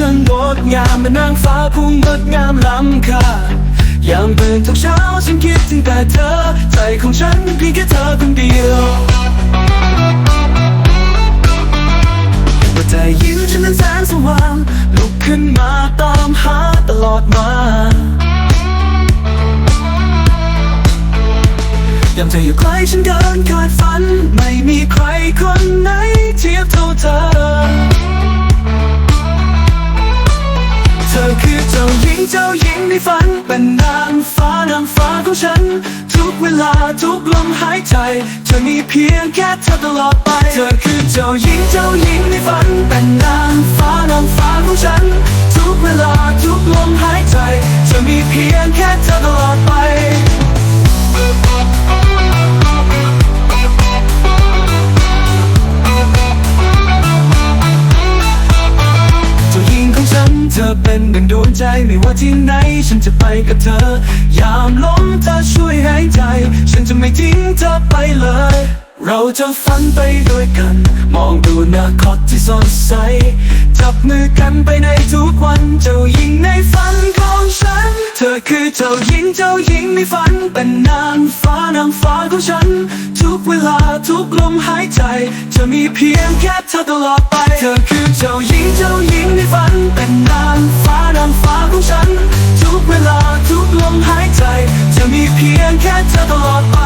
ธองดงามเป็นนางฟ้าผู้งดงามล้ำค่ายามเปินทุกเช้าฉันคิดถึงแต่เธอ ใจของฉันเพียงแค่เธอคนเดียวแต่ยิ้มฉันนั้นแสงสว่าง ลุกขึ้นมาตามหาตลอดมายังเธออยู่ใกล้ฉันเดินขาดฝัน ไม่มีใครคน เจ้าหญิงเจ้าหญิงในฝัน เป็นนางฟ้านางฟ้าของฉัน ทุกเวลาทุกลมหายใจ เธอมีเพียงแค่เธอตลอดไป เธอคือเจ้าหญิงเจ้าหญิงในฝัน เป็นนางฟ้านางฟ้าของฉัน ทุกเวลาทุกลมหายใจ เธอมีเพียงแค่เธอตลอดไป เธอเป็นดังดวงใจไม่ว่าที่ไหน ฉันจะไปกับเธอ ยามล้มเธอช่วยหายใจ ฉันจะไม่ทิ้งเธอไปเลย เราจะฝันไปด้วยกัน มองดูอนาคตที่สดใส จับมือกันไปในทุกวัน เจ้าหญิงในฝันของฉัน เธอคือเจ้าหญิงเจ้าหญิงในฝัน เป็นนางฟ้านางฟ้าของฉัน ทุกเวลา ทุกลมหายใจ จะมีเพียงแค่เธอตลอดไป เธอคือเจ้าหญิงเจ้าหญิงในฝัน เป็นนางฟ้านางฟ้าของฉัน ทุกเวลาทุกลมหายใจ จะมีเพียงแค่เธอตลอด